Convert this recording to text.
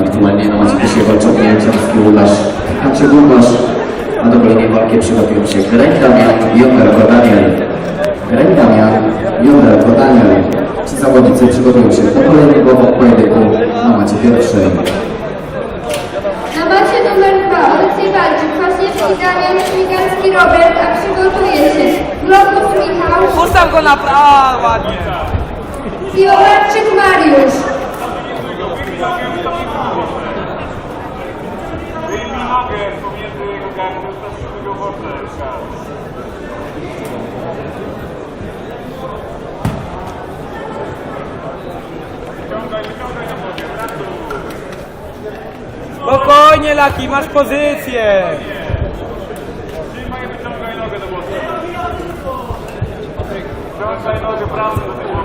Aktualnie na Maciesie walczą Mięciarski Łukasz, Andrzej Gulbasz, a do kolejnej walki przygotują się Greg Damian i Omerko Daniel. Greg Damian i Omerko Daniel. Ci zawodnicy przygotują się do kolejnego pojedynku na macie pierwszej. Na macie numer dwa obecnie walczy Kwaśniewski Daniel, Śmigalski Robert, na prawo, ładnie. Piłowarczyk Mariusz. Wyjmij nogę pomiędzy jego gardło, to jego braktu. Spokojnie, Laki, masz pozycję. Wracaj nogę pracy do tego.